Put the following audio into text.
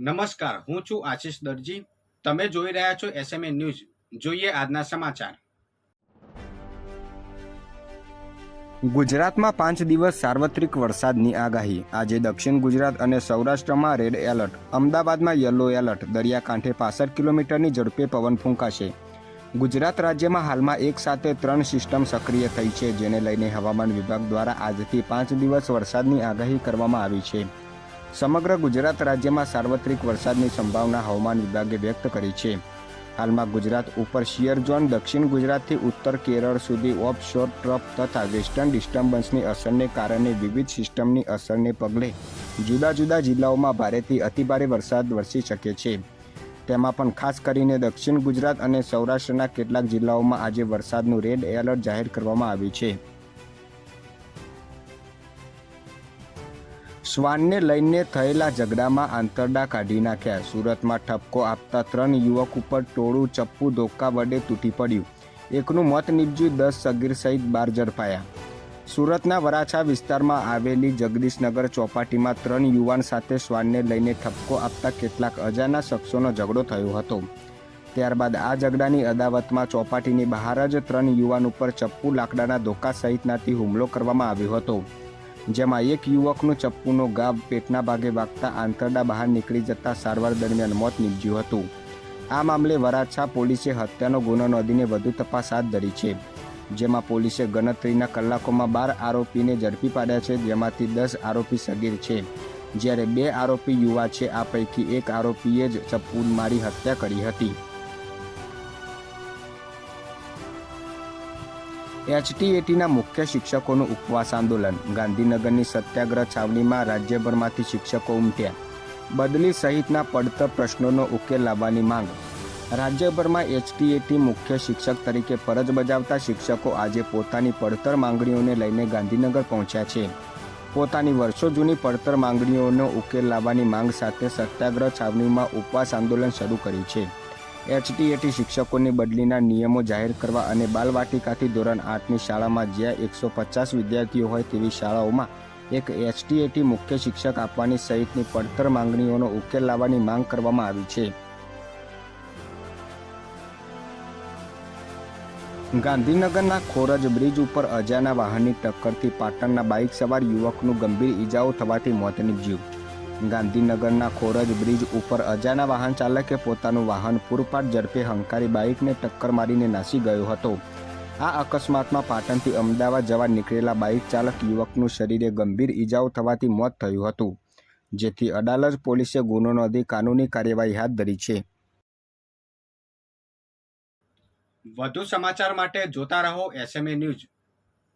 નમસ્કાર, હું છું આશીષ દરજી. તમે જોઈ રહ્યા છો એસએમએ ન્યૂઝ જોઈએ આજના સમાચાર. ગુજરાતમાં પાંચ દિવસ સાર્વત્રિક વરસાદની આગાહી. આજે દક્ષિણ ગુજરાત અને સૌરાષ્ટ્રમાં રેડ એલર્ટ અમદાવાદમાં યલો એલર્ટ દરિયાકાંઠે પાસઠ કિલોમીટરની ઝડપે પવન ફૂંકાશે. ગુજરાત રાજ્યમાં હાલમાં એક સાથે ત્રણ સિસ્ટમ સક્રિય થઈ છે, જેને લઈને હવામાન વિભાગ દ્વારા આજથી પાંચ દિવસ વરસાદની આગાહી કરવામાં આવી છે. સમગ્ર ગુજરાત રાજ્યમાં સાર્વત્રિક વરસાદની સંભાવના હવામાન વિભાગે વ્યક્ત કરી છે. હાલમાં ગુજરાત ઉપર શિયર ઝોન, દક્ષિણ ગુજરાતથી ઉત્તર કેરળ સુધી ઓફશોર ટ્રફ તથા વેસ્ટર્ન ડિસ્ટર્બન્સની અસરને કારણે વિવિધ સિસ્ટમની અસરને પગલે જુદા જુદા જિલ્લાઓમાં ભારેથી અતિભારે વરસાદ વરસી શકે છે. તેમાં પણ ખાસ કરીને દક્ષિણ ગુજરાત અને સૌરાષ્ટ્રના કેટલાક જિલ્લાઓમાં આજે વરસાદનું રેડ એલર્ટ જાહેર કરવામાં આવ્યું છે. શ્વાનને લઈને થયેલા ઝઘડામાં આંતરડા કાઢી નાખ્યા. સુરતમાં ઠપકો આપતા ત્રણ યુવક ઉપર ટોળું ચપ્પુ ધોકા વડે તૂટી પડ્યું. એકનું મોત નીપજ્યું, દસ સગીર સહિત બાર ઝડપાયા. સુરતના વરાછા વિસ્તારમાં આવેલી જગદીશનગર ચોપાટીમાં ત્રણ યુવાન સાથે શ્વાનને લઈને ઠપકો આપતા કેટલાક અજાના શખ્સોનો ઝઘડો થયો હતો. ત્યારબાદ આ ઝઘડાની અદાવતમાં ચોપાટીની બહાર જ ત્રણ યુવાન ઉપર ચપ્પુ લાકડાના ધોકા સહિતનાથી હુમલો કરવામાં આવ્યો હતો. જેમાં એક યુવકનું ચપ્પુનો ગાબ પેટના ભાગે વાગતા આંતરડા બહાર નીકળી જતા સારવાર દરમિયાન મોત નીપજ્યું હતું. આ મામલે વરાછા પોલીસે હત્યાનો ગુનો નોંધીને વધુ તપાસ હાથ ધરી છે. જેમાં પોલીસે ગણતરીના કલાકોમાં બાર આરોપીને ઝડપી પાડ્યા છે, જેમાંથી દસ આરોપી સગીર છે. જ્યારે બે આરોપી યુવા છે, આ પૈકી એક આરોપીએ જ ચપ્પુ મારી હત્યા કરી હતી. એચટીએટીના મુખ્ય શિક્ષકોનું ઉપવાસ આંદોલન. ગાંધીનગરની સત્યાગ્રહ છાવણીમાં રાજ્યભરમાંથી શિક્ષકો ઉમટ્યા. બદલી સહિતના પડતર પ્રશ્નોનો ઉકેલ લાવવાની માંગ. રાજ્યભરમાં એચટીએટી મુખ્ય શિક્ષક તરીકે ફરજ બજાવતા શિક્ષકો આજે પોતાની પડતર માંગણીઓને લઈને ગાંધીનગર પહોંચ્યા છે. પોતાની વર્ષો જૂની પડતર માંગણીઓનો ઉકેલ લાવવાની માંગ સાથે સત્યાગ્રહ છાવણીમાં ઉપવાસ આંદોલન શરૂ કર્યું છે. એચટીએટી શિક્ષકોની બદલીના નિયમો જાહેર કરવા અને બાલવાટિકાથી ધોરણ આઠની શાળામાં જ્યાં એકસો પચાસ વિદ્યાર્થીઓ હોય તેવી શાળાઓમાં એક એચટીએટી મુખ્ય શિક્ષક આપવાની સહિતની પડતર માંગણીઓનો ઉકેલ લાવવાની માંગ કરવામાં આવી છે. ગાંધીનગરના ખોરજ બ્રિજ ઉપર અજાના વાહનની ટક્કરથી પાટણના બાઇક સવાર યુવકનું ગંભીર ઈજાઓ થવાથી મોત નીપજ્યું. ગાંધીનગરના ખોરજ બ્રિજ ઉપર અજાના વાહન ચાલકે પોતાનું વાહન પૂરપાટ ઝડપે હંકારી બાઇકને ટક્કર મારીને નાસી ગયો હતો. આ અકસ્માતમાં પાટણથી અમદાવાદ જવા નીકળેલા બાઇક ચાલક યુવકનું શરીરે ગંભીર ઈજાઓ થવાથી મોત થયું હતું, જેથી અડાલજ પોલીસે ગુનો નોંધી કાનૂની કાર્યવાહી હાથ ધરી છે. વધુ સમાચાર માટે જોતા રહો એસએમએ ન્યૂઝ